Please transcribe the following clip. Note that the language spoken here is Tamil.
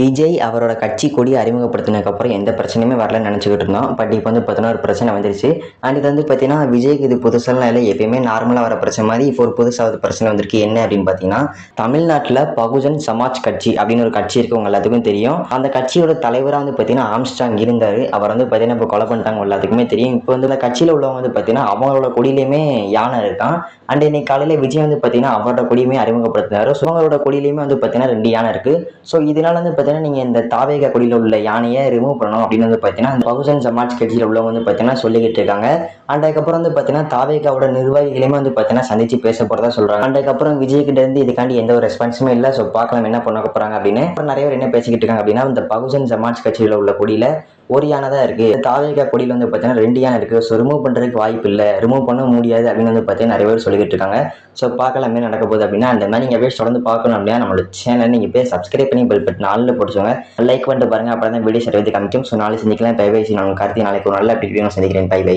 விஜய் அவரோட கட்சி கொடி அறிமுகப்படுத்தினதுக்கப்புறம் எந்த பிரச்சனையுமே வரலன்னு நினச்சிக்கிட்டு இருந்தோம். பட் இப்போ வந்து பார்த்தீங்கன்னா ஒரு பிரச்சனை வந்துருச்சு. அண்ட் இது வந்து பார்த்தீங்கன்னா விஜய்க்கு இது புதுசெல்லாம் இல்லை எப்பயுமே நார்மலாக வர பிரச்சனை மாதிரி இப்போ ஒரு புதுசாக ஒரு பிரச்சனை வந்திருக்கு. என்ன அப்படின்னு பார்த்தீங்கன்னா தமிழ்நாட்டில் பகுஜன் சமாஜ் கட்சி அப்படின்னு ஒரு கட்சி இருக்கு. உங்க எல்லாத்துக்கும் தெரியும். அந்த கட்சியோட தலைவராக வந்து பார்த்தீங்கன்னா ஆம்ஸ்டாங் இருந்தார். அவர் வந்து பார்த்தீங்கன்னா இப்போ கொலை பண்ணிட்டாங்க. எல்லாத்துக்குமே தெரியும். இப்போ வந்து அந்த கட்சியில் உள்ளவங்க வந்து பார்த்தீங்கன்னா அவங்களோட கொடியிலையுமே யானை இருக்கான். அண்ட் இன்னைக்கு காலையில் விஜய் வந்து பார்த்தீங்கன்னா அவரோட கொடியுமே அறிமுகப்படுத்தினார். ஸோ அவங்களோட கொடியிலையுமே வந்து பார்த்தீங்கன்னா ரெண்டு யானை இருக்கு. ஸோ இதனால வந்து பார்த்தீங்கன்னா நீங்கள் இந்த தாவேக குடியில் உள்ள யானையை ரிமூவ் பண்ணணும் அப்படின்னு வந்து பார்த்தீங்கன்னா அந்த பகுஜன் சமாஜ் கட்சியில் உள்ளவங்க வந்து பார்த்தீங்கன்னா சொல்லிக்கிட்டு இருக்காங்க. அண்ட் அதுக்கப்புறம் வந்து பார்த்தீங்கன்னா தாவேகாவோட நிர்வாகிகளையுமே வந்து பார்த்தீங்கன்னா சந்திச்சு பேச போகிறதா சொல்கிறாங்க அண்ட் அதுக்கப்புறம் விஜய் கிட்ட இருந்து இதுக்காண்டி எந்த ஒரு ரெஸ்பான்ஸுமே இல்லை. ஸோ பார்க்கலாம் என்ன பண்ண போகிறாங்க அப்படின்னு. அப்புறம் நிறைய பேர் என்ன பேசிக்கிட்டு இருக்காங்க அப்படின்னா இந்த பகுஜன் சமாஜ் கட்சியில் உள்ள குடியில் ஒரு யானை தான் இருக்குது தாவேகா கொடியில் வந்து பார்த்தீங்கன்னா ரெண்டு யானை இருக்குது ஸோ ரிமூவ் பண்ணுறதுக்கு வாய்ப்பு இல்லை. ரிமூவ் பண்ண முடியாது அப்படின்னு வந்து பார்த்தீங்கன்னா நிறைய பேர் சொல்லிக்கிட்டு இருக்காங்க. ஸோ பார்க்கலாம் என்ன நடக்க போகுது அப்படின்னா அந்த மாதிரி நீங்கள் போய் தொடர்ந்து பார்க்கணும் அப்படின்னா நம்மளோட சேனல் நீங்கள் போய் சப்ஸ்கிரைப் பண்ணி பெல் பட் நாளில் போட்டுச்சோங்க லைக் பண்ணிட்டு பாருங்க. அப்புறம் தான் வீடியோ சர்வீஸ் காமிக்கும். ஸோ நாளை செஞ்சுக்கலாம் பை பை சி நான் கருத்து நாளைக்கு ஒரு நல்ல வீடியோ சந்திக்கிறேன். By by